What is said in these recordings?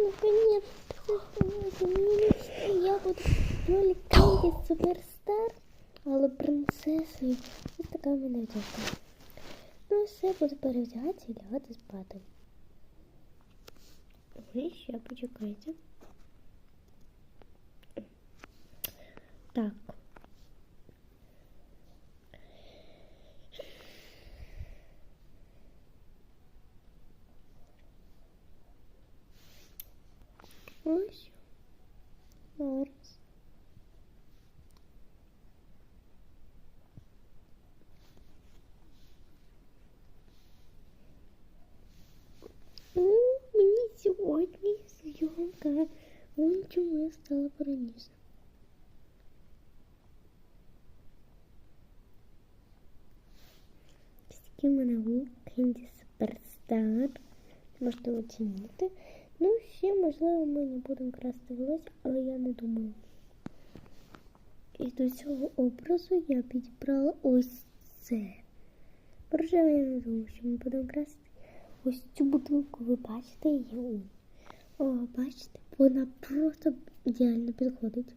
наконец-то становится моей мечтой. Я буду Лоли Кенді Суперстар, але принцесою. Ось така в мене дівка. Ну, все, буду перевдягатися і лягати спати. Ой, ще почекайте. Так. Ось. Зараз. Ну, мені сьогодні зйомка. Вон чому я стала пораніше. Ось такий в мене лук Кенді Суперстар. Можете оцінити. Ну, ще, можливо, ми не будемо красти волосся, але я не думаю. І до цього образу я підібрала ось це. Рожеве я не думаю, що ми будемо красити. Ось цю бутилку ви бачите її. О, бачите, вона просто ідеально підходить.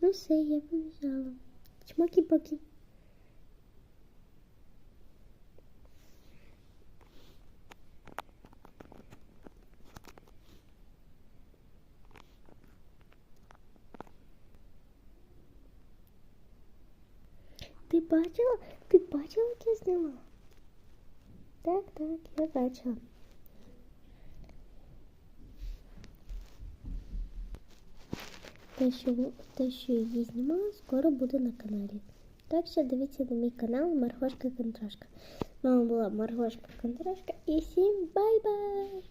Ну все, я побіжала. Чмокі-покі. Ти бачила? Ти бачила, як я зняла? Так, так, я бачила. Те, що, те, що її знімала, скоро буде на каналі. Так що дивіться на мій канал Маргошка Контрашка. Вами була Маргошка Контрашка і всім бай-бай!